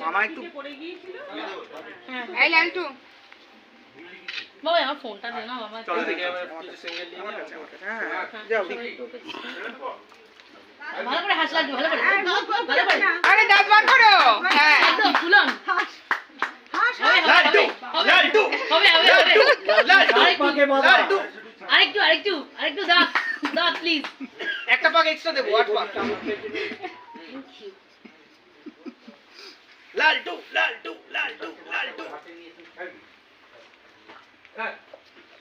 মামা একটু এই লালটু বাবা আমার ফোনটা দে না বাবা চলো দেখি কিছু single নিয়ে আমার কাছে আমার কাছে। হ্যাঁ হ্যাঁ যাও। ভালো করে হাস ভালো করে। ভালো করে। আরে দাঁত বার করো। হ্যাঁ। একদম ফুলন লাড্ডু লাড্ডু হবে হবে হবে। লাড্ডু লাড্ডু আরেকটু আরেকটু আরেকটু দাঁত দাঁত প্লিজ একটা পাক এক্সট্রা দেবো আট পাক লালটু লালটু লালটু লালটু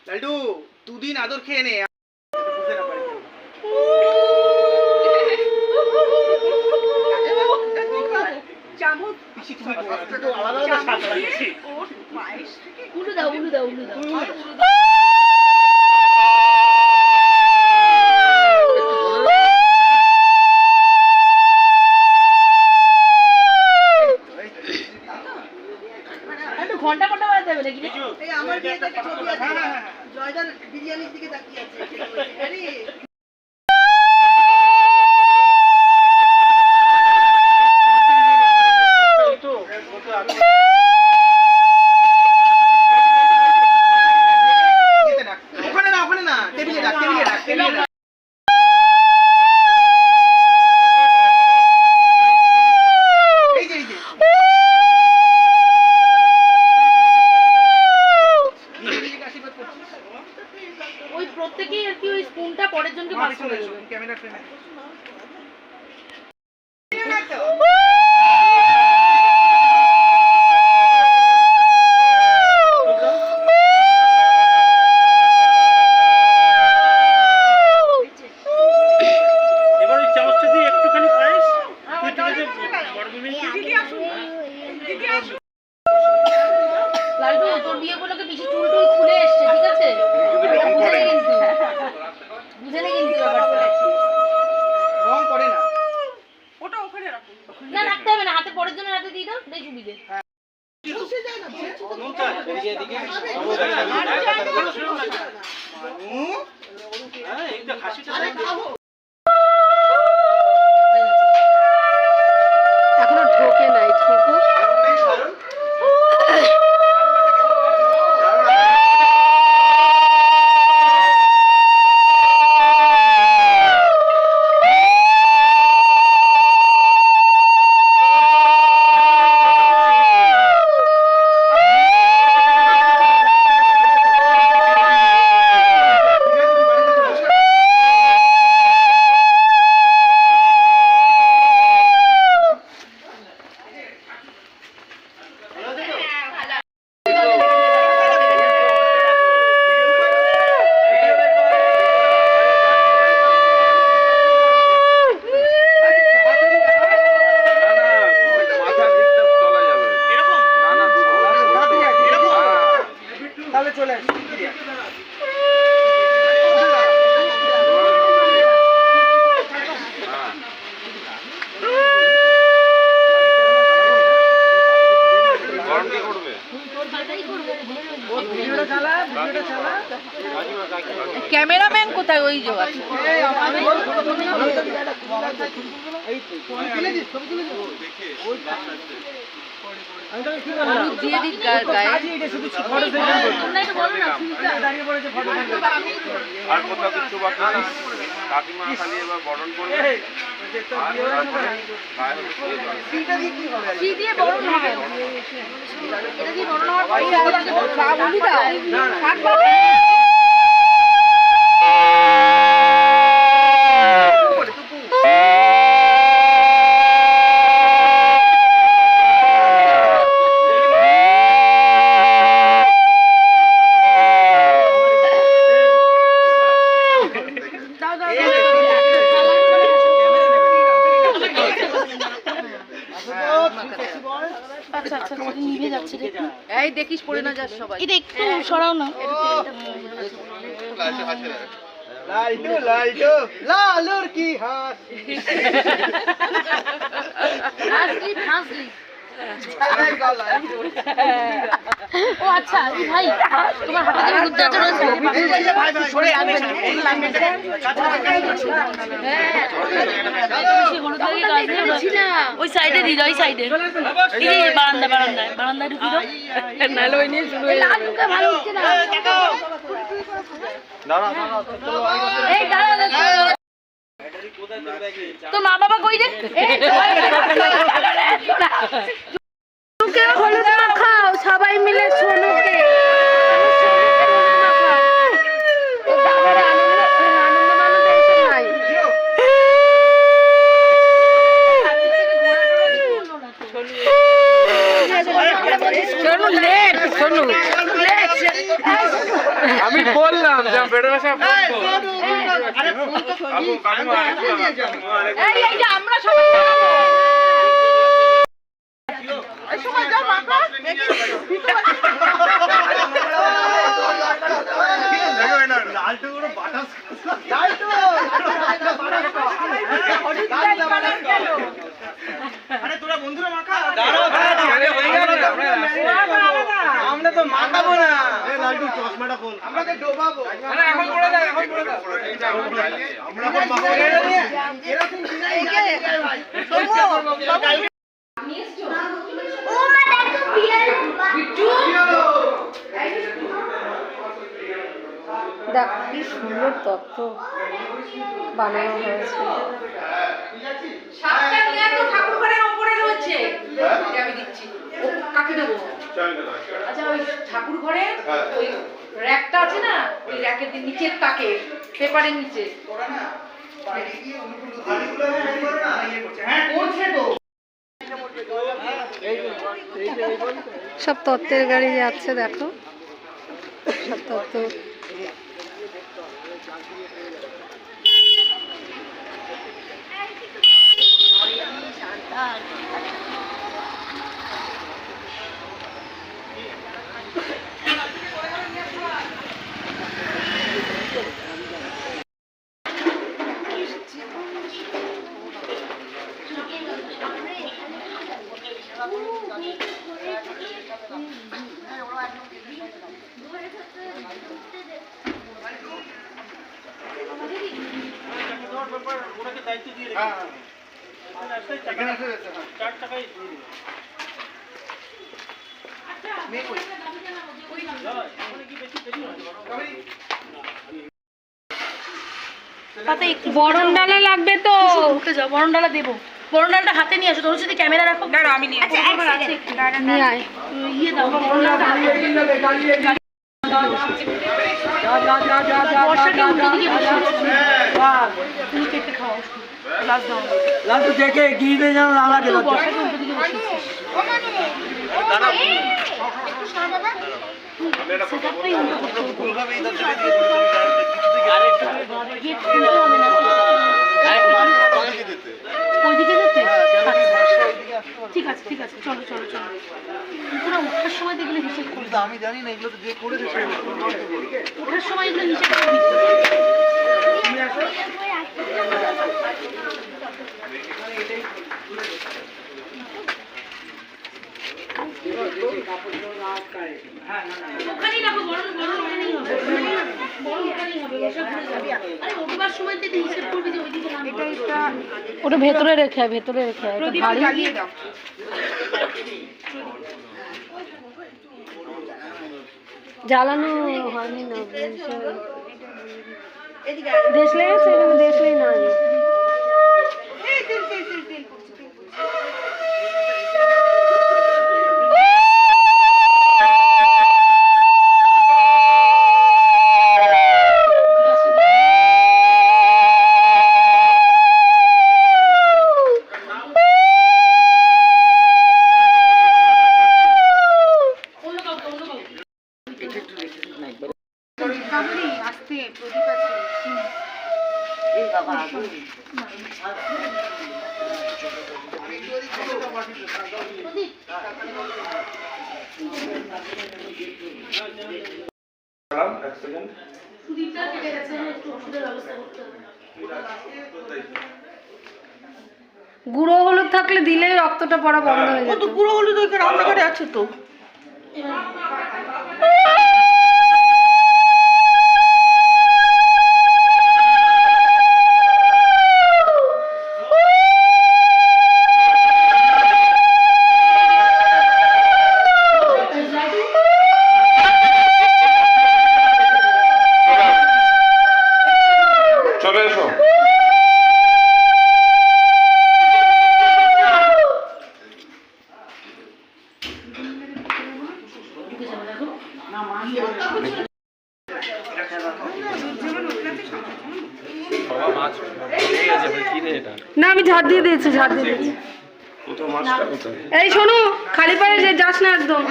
লালটু দুদিন আদর খেয়ে নে উলু দাও উলু দাও উলু দাও বিরিয়ানির দিকে তাকিয়ে আছে। কাকিমা খালি এবার বরণ করবে হয়ে কি দিয়ে বরণ হবে এটা দিয়ে বরণ হওয়ার পরে দেখিস পড়ে না যাস সবাই। এটা একটু সরাও না। লালটু লালটু লালুর কি হাস? হাসলি হাসলি। ও আচ্ছা ভাই তোমার হাতে আছে না। ওই সাইডে দিই ওই সাইডে। বারান্দা বারান্দায় বারান্দায় ঢুকি দাও নাহলে ওই নিয়ে শুরু হয়ে ভালো হচ্ছে না। এই দাঁড়া দাঁড়া তোর মা বাবা কই রে সোনুকে হলুদ মাখাও সবাই মিলে সোনুকে আমি বললাম যে বেড়ে বসে আরে ফুল এই যে আমরা আরে তোরা বন্ধুরা মাখা? আমরা তো মাখাবো না। লালটু চশমাটা খোল। এখন পড়ে দাও এখন পড়ে দাও। আমরা এখন মাখাবো এরকম দেখ কি সুন্দর তত্ত্ব বানানো হয়েছে। আচ্ছা ওই ঠাকুর ঘরে ওই র্যাকটা আছে না? ওই র্যাকের নিচের তাকে পেপারের নিচে। সব তত্ত্বের গাড়ি যাচ্ছে দেখো। সব তত্ত্ব ওটাকে দায়িত্ব দিয়ে রেখে বরণ ডালা লাগবে তো। উঠে যাও বরণ ডালা দেবো। বরণ ডালাটা হাতে নিয়ে আসো তোর সাথে ক্যামেরা রাখো। না আমি নিয়ে আচ্ছা ইয়ে দাও বর্ষাকে উল্টো দিকে লালটু দেখে গিয়ে যেন না লাগে ওইদিকে যেতে। ঠিক আছে ঠিক আছে চলো চলো চলো। তোরা ওঠার সময় দেখলে হিসেব করবি। আমি জানি না এগুলো তো যে করেছে সে। ওঠার সময় এগুলো হিসেব করবি। ওখানেই রাখো বড় বড় ওখানেই হবে ওটা ভেতরে রেখে ভেতরে রেখে ভারী। জ্বালানো হয়নি না দেশলে দেশলাই নাই। আছে তো না আমি ঝাড় দিয়ে দিয়েছি ঝাড় দিয়ে দিয়েছি। এই শোনো খালি পায়ে যে যাস না একদম।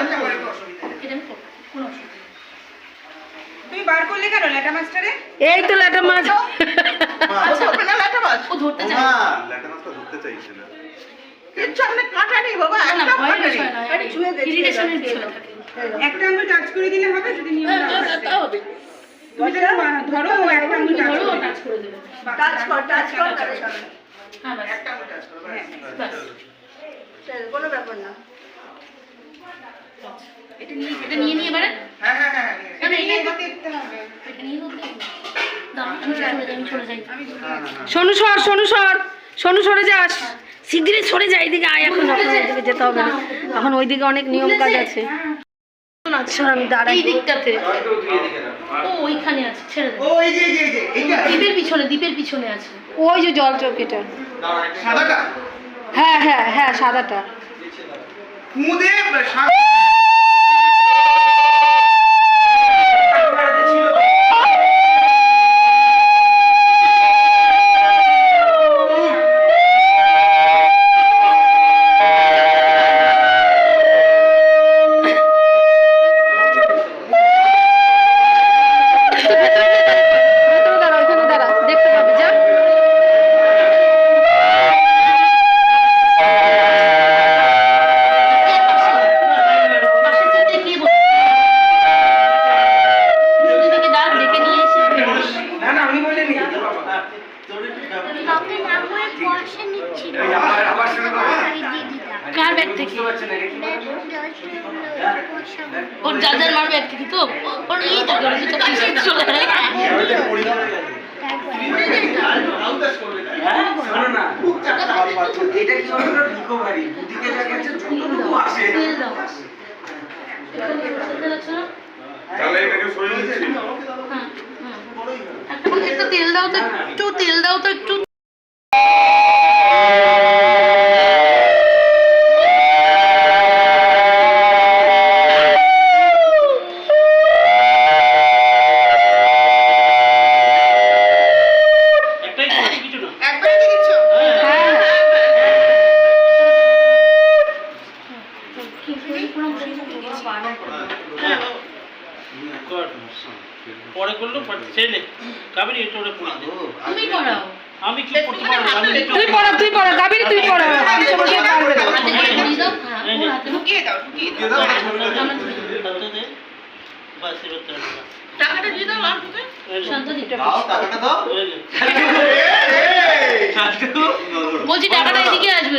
তুমি বার করলে কেন ল্যাটা মাস্টারে? এই তো ল্যাটা মাছ। আচ্ছা। না ল্যাটা মাছ। ও ধরতে চায় এর সামনে কাঁটা নেই বাবা একটা কাঁটা নেই। আরে ছুঁয়ে দে একটা টাচ করে দিলে হবে যদি নিয়ম না হবে তুমি যেটা বা- ধরো একটা আঙুল ধরো টাচ করে। দেবে। টাচ কর টাচ কর হ্যাঁ ব্যাস ব্যাস কোনো ব্যাপার না। এটা নিয়ে এটা নিয়ে নিয়ে এবারে? হ্যাঁ হ্যাঁ হ্যাঁ না, না, এটা- এটা দেখতে হবে। এটা নিয়ে হবে। দাঁড়াও, আমি সরে যাই, আমি সরে যাই। সোনু সর সোনু সর। সোনু সরে যাস। শিগগিরই সরে যাই এদিকে আয় এখন এখন ওইদিকে যেতে হবে না। এখন ওইদিকে অনেক নিয়ম কাজ আছে? আমি দাঁড়াই। দিকটাতে। ও ওইখানে আছে ছেড়ে দে। ও এই যে এই যে, এইটা দ্বীপের পিছনে দ্বীপের পিছনে আছে। ওই যে জল চৌকিটা সাদাটা? হ্যাঁ হ্যাঁ হ্যাঁ সাদাটা। মুদে সাদা পরে করল ছেলে কাবেরি এটা ওরা পড়ে তুমি করাও আমি কি করতে পারব তুই পড়া তুই পড়া কাবেরি তুই পড়া আমি তোমাকে পারবে না হাতে করে ঘুরিয়ে দাও হ্যাঁ এই ওর নে। হাতে ঢুকিয়ে দাও ঢুকিয়ে দাও দাও, হাতে দে। বাস, এবার টাকাটা দিয়ে দাও আর ঢুকে এই নে, শান্ত দিতে দাও টাকাটা দাও বলছি টাকাটা এদিকে আসবে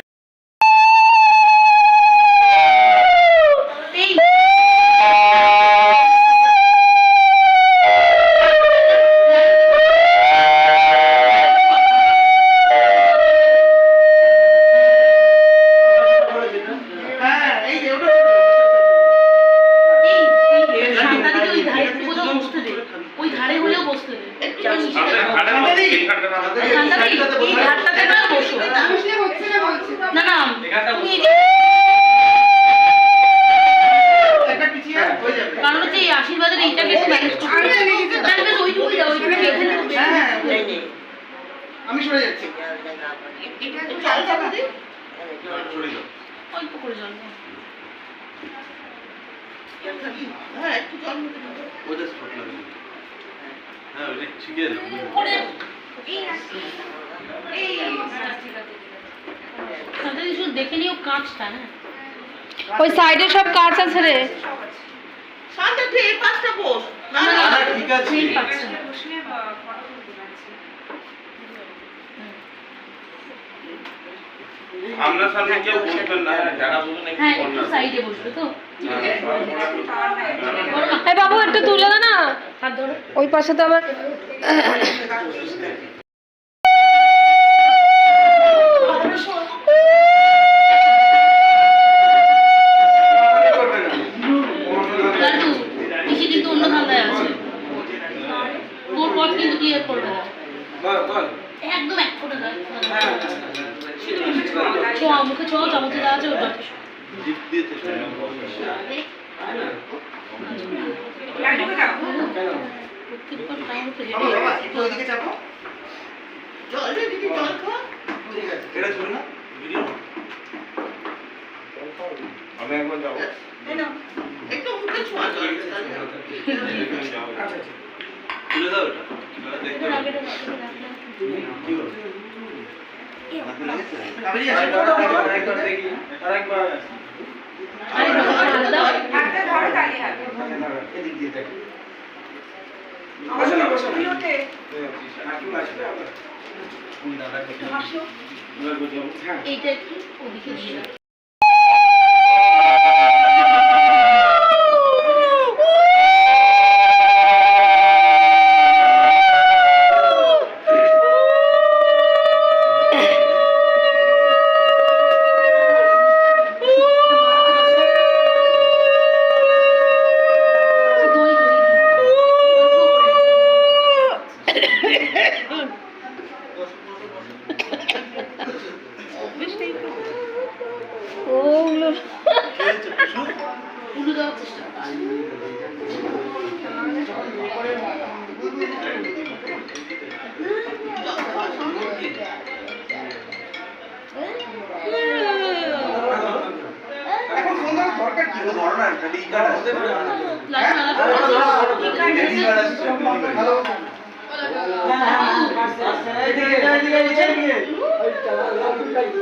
এই আশীর্বাদের এইটাকে ম্যানেজ করতে তাহলে বেশ ওইটুকুই দাও ওইটুকু এখানে হ্যাঁ হ্যাঁ আমি সরে যাচ্ছি। এটা একটু চাল চাপা দিই অল্প করে জল হ্যাঁ একটু জল মতো দাও। করে এই এই ঠিক আছে দেখে নিও কাঁচটা ওই সাইডে সব কাঁচ আছে রে। শান্তা তুই এই পাশটা বস না না ঠিক আছে আপনার সামনে কেউ বলবেন না যারা বলবেন একটু হ্যাঁ সাইডে বসবে তো হ্যাঁ, বাবু একটু তুলে দে না ওই পাশে তো আবার একটু ওইদিকে চাপো। জল দে দিদি জল খা ঠিক আছে এটা ছিল না? আমি একবার যাব। নাও, একটু মুখে ছোঁয়া জল দে তুলে দাও এটা। দেখতে? আরেকবার আরেকবার। আরে বাবা, হাত দাও। এদিক দিয়ে দেখো। বসো না, বসো না। কাকিমা আসবে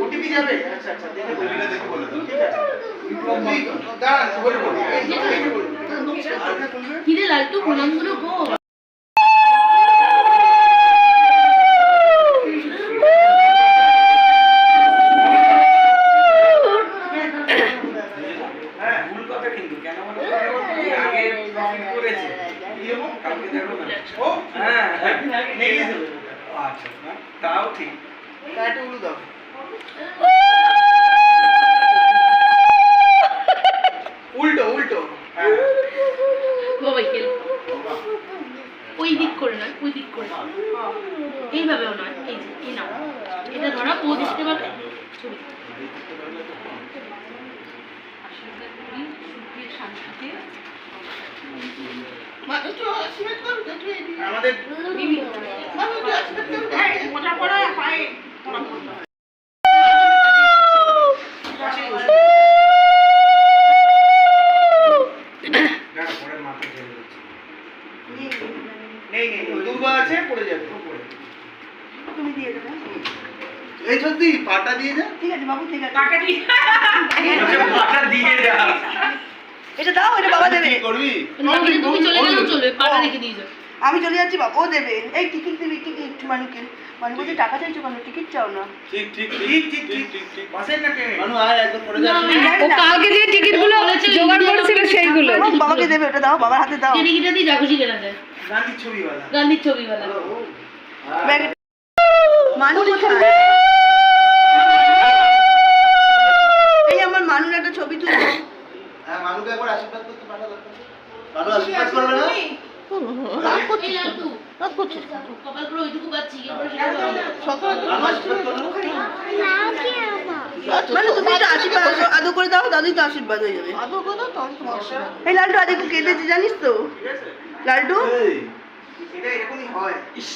OTP যাবে? আচ্ছা, আচ্ছা, দেখে বলে দাও, দেখে বলে দাও। ঠিক আছে? তুই দাঁড়া, বলে বল। এই যে, এই যে বল। কিরে লাড্ডু প্রণামগুলো কর হ্যাঁ, কি কালকে দেখো না ও হ্যাঁ হ্যাঁ নেগেছে আচ্ছা তাও ঠিক কাটে উলু দাও উল্টো উল্টো বাবাই খেল ওই দিক করে নয় ওই দিক করে এইভাবেও নয় এই যে এই নাও এটা ধরা ও দেখতে পাবে ছবি মানুষ আমাদের এই সত্যি পাটা দিয়ে যা ঠিক আছে বাবু ঠিক আছে। পাটা দিয়ে যা এটা দাও এটা বাবা দেবে কি করবি না কিন্তু তুমি চলে গেলেও চলবে পাটা রেখে দিয়ে যাও। আমি চলে যাচ্ছি বাবা ও দেবে। এই টিকিট দিবি টিকিট মানুকে মানু বলছে টাকা চাইছো কেন? টিকিট চাও না। ঠিক ঠিক ঠিক ঠিক ঠিক ঠিক ঠিক। বাসের না ট্রেনে মানু আয় একদম পড়ে যা ও কালকে যে টিকিটগুলো জোগাড় করেছিল সেইগুলো। বাবা, বাবাকে দেবে? ওটা দাও বাবার হাতে দাও। টিকিটটা দিয়ে যা খুশি কেনা যায় গান্ধীর ছবিওয়ালা। গান্ধীর ছবিওয়ালা ব্যাগে মানু কোথায় এই আমার মানুর একটা ছবি তুলবো হ্যাঁ মানুকে একবার আশীর্বাদ করতে পারা দরকার মানু আশীর্বাদ করবে না এই লাড্ডু কপাল করে ওইটুকু পাচ্ছি এরপরে সেটা পাবো না। মানু আশীর্বাদ করবে মানে তুমি তো আশীর্বাদ আদৌ- আদৌ করে দাও দাদুই তো আশীর্বাদ হয়ে যাবে এই লালটু আজ একটু কেঁদেছে জানিস তো লালটু এটা এরকমই হয় ইস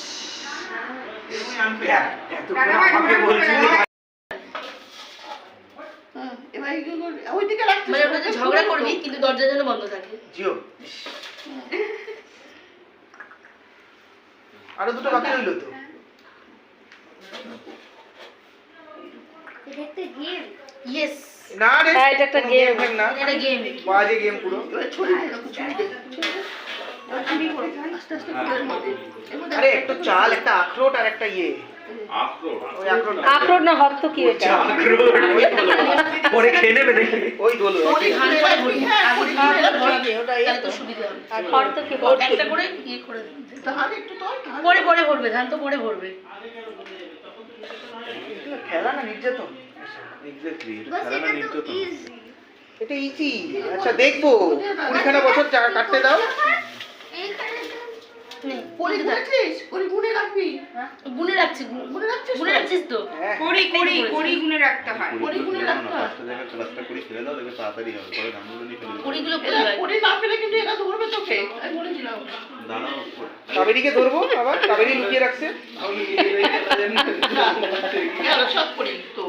এরকমই আনফেয়ার এত করে আমাকে বলছিলি এবার কি করবি ওইদিকে রাখছিস মানে ওটা ঝগড়া করবি কিন্তু দরজা যেন বন্ধ থাকে জিও আরও দুটো বাকি রইল তো ইয়েস না রে হ্যাঁ এটা একটা কোনো গেম game না এটা গেম বাজে গেম পুরো এবার ছড়ি দে এরকম ছড়ি দে এবার ছড়ি করে আস্তে আস্তে ফুলের মধ্যে এর মধ্যে আরে একটা চাল একটা আখরোট আর একটা ইয়ে আখরোট না। হত কি এটা? পরে খেয়ে নেবে দেখি ওই হ্যাঁ, কি? একটা করে ইয়ে করে দে। একটু তোল, পরে পরে ভরবে ধান তো পরে ভরবে। খেলা না নির্যাতন? এক্স্যাক্টলি খেলাটা নির্যাতন। এটা ইজি আচ্ছা দেখব। কুড়িখানা বছর কাটতে দাও। পরি গুনেছিস? পরি গুনে রাখবি। গুনে রাখছি গুনে রাখছিস গুনে রাখছিস তো? হ্যাঁ। কড়ি কড়ি কড়ি গুনে রাখতে হয়। পাঁচটা ফেলে দাও দেখবে তাড়াতাড়ি হবে পরে ধানগুলো নিয়ে ফেলে না পেলে কিন্তু এরা ধরবে তোকে। আমি বলেছিলাম। দাঁড়াও। কাবেরিকে ধরবো আবার? কাবেরি লুকিয়ে রাখছে? সব তো।